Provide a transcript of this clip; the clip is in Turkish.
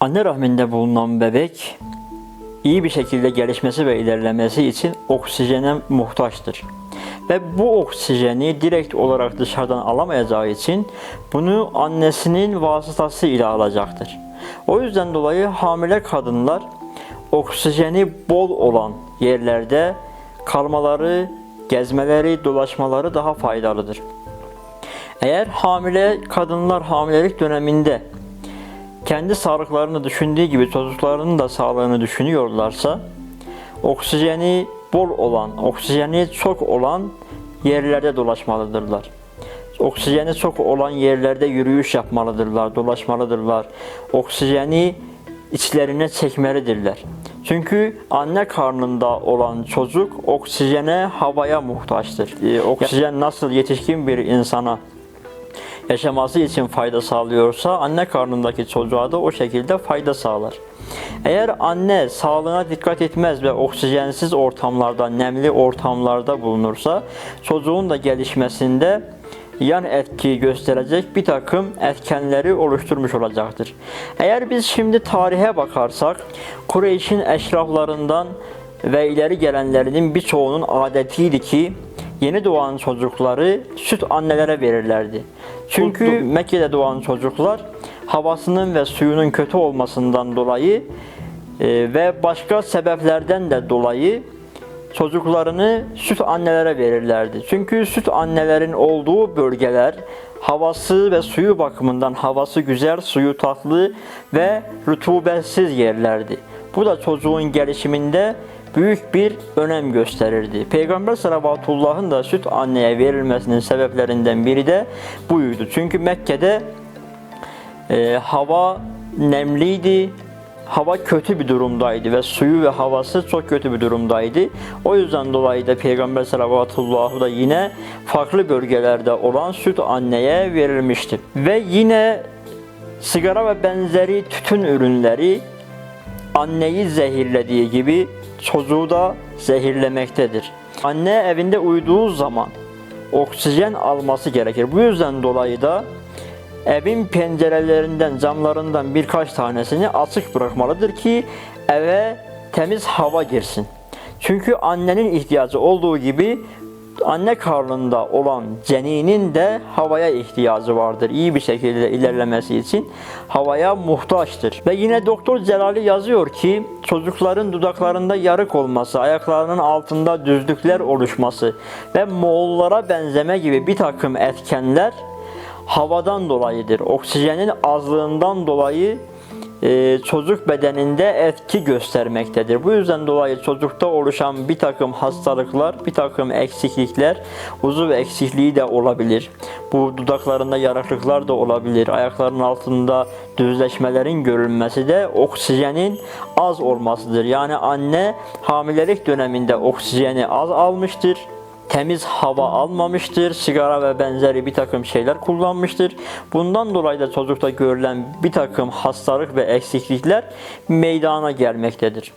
Anne rahminde bulunan bebek iyi bir şekilde gelişmesi ve ilerlemesi için oksijene muhtaçtır. Ve bu oksijeni direkt olarak dışarıdan alamayacağı için bunu annesinin vasıtası ile alacaktır. O yüzden dolayı hamile kadınlar oksijeni bol olan yerlerde kalmaları, gezmeleri, dolaşmaları daha faydalıdır. Eğer hamile kadınlar hamilelik döneminde kendi sağlıklarını düşündüğü gibi çocuklarının da sağlığını düşünüyorlarsa oksijeni bol olan, oksijeni çok olan yerlerde dolaşmalıdırlar. Oksijeni çok olan yerlerde yürüyüş yapmalıdırlar, dolaşmalıdırlar. Oksijeni içlerine çekmelidirler. Çünkü anne karnında olan çocuk oksijene, havaya muhtaçtır. Ee, oksijen nasıl yetişkin bir insana yaşaması için fayda sağlıyorsa anne karnındaki çocuğa da o şekilde fayda sağlar. Eğer anne sağlığına dikkat etmez ve oksijensiz ortamlarda, nemli ortamlarda bulunursa çocuğun da gelişmesinde yan etki gösterecek bir takım etkenleri oluşturmuş olacaktır. Eğer biz şimdi tarihe bakarsak Kureyş'in eşraflarından ve ileri gelenlerinin birçoğunun adetiydi ki yeni doğan çocukları süt annelere verirlerdi. Çünkü Mekke'de doğan çocuklar havasının ve suyunun kötü olmasından dolayı e, ve başka sebeplerden de dolayı çocuklarını süt annelere verirlerdi. Çünkü süt annelerin olduğu bölgeler havası ve suyu bakımından havası güzel, suyu tatlı ve rutubetsiz yerlerdi. Bu da çocuğun gelişiminde büyük bir önem gösterirdi. Peygamber sallavatullah'ın da süt anneye verilmesinin sebeplerinden biri de buydu. Çünkü Mekke'de e, hava nemliydi, hava kötü bir durumdaydı ve suyu ve havası çok kötü bir durumdaydı. O yüzden dolayı da Peygamber sallallahu da yine farklı bölgelerde olan süt anneye verilmişti. Ve yine sigara ve benzeri tütün ürünleri anneyi zehirlediği gibi çocuğu da zehirlemektedir. Anne evinde uyuduğu zaman oksijen alması gerekir. Bu yüzden dolayı da evin pencerelerinden, camlarından birkaç tanesini açık bırakmalıdır ki eve temiz hava girsin. Çünkü annenin ihtiyacı olduğu gibi anne karnında olan ceninin de havaya ihtiyacı vardır. İyi bir şekilde ilerlemesi için havaya muhtaçtır. Ve yine Doktor Celali yazıyor ki çocukların dudaklarında yarık olması, ayaklarının altında düzlükler oluşması ve Moğollara benzeme gibi bir takım etkenler havadan dolayıdır. Oksijenin azlığından dolayı e, çocuk bedeninde etki göstermektedir. Bu yüzden dolayı çocukta oluşan bir takım hastalıklar, bir takım eksiklikler, uzuv eksikliği de olabilir. Bu dudaklarında yarıklıklar da olabilir. Ayaklarının altında düzleşmelerin görülmesi de oksijenin az olmasıdır. Yani anne hamilelik döneminde oksijeni az almıştır temiz hava almamıştır, sigara ve benzeri bir takım şeyler kullanmıştır. Bundan dolayı da çocukta görülen bir takım hastalık ve eksiklikler meydana gelmektedir.